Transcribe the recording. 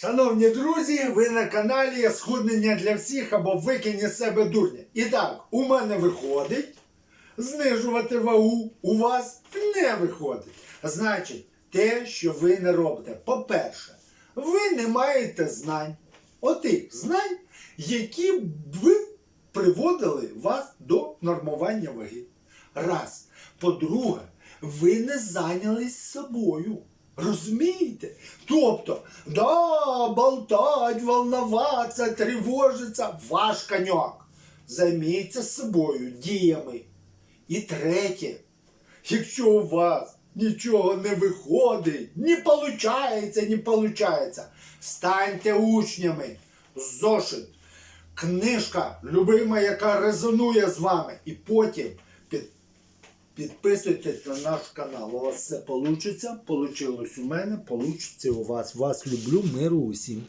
Шановні друзі, ви на каналі Схуднення для всіх або Викинь із себе дурня. І так, у мене виходить знижувати вагу, у вас не виходить. Значить, те, що ви не робите. По-перше, ви не маєте знань, отих знань, які б ви приводили вас до нормування ваги. Раз. По-друге, ви не зайнялись собою. Розумієте? Тобто, да, болтать, волноваться, тривожиться, ваш коньок. Займіться собою діями. І третє, якщо у вас нічого не виходить, не получається, не получається, станьте учнями. Зошит, книжка, любима, яка резонує з вами. І потім підписуйтесь на наш канал. У вас все вийде, получилось у мене, получиться у вас. Вас люблю, миру усім.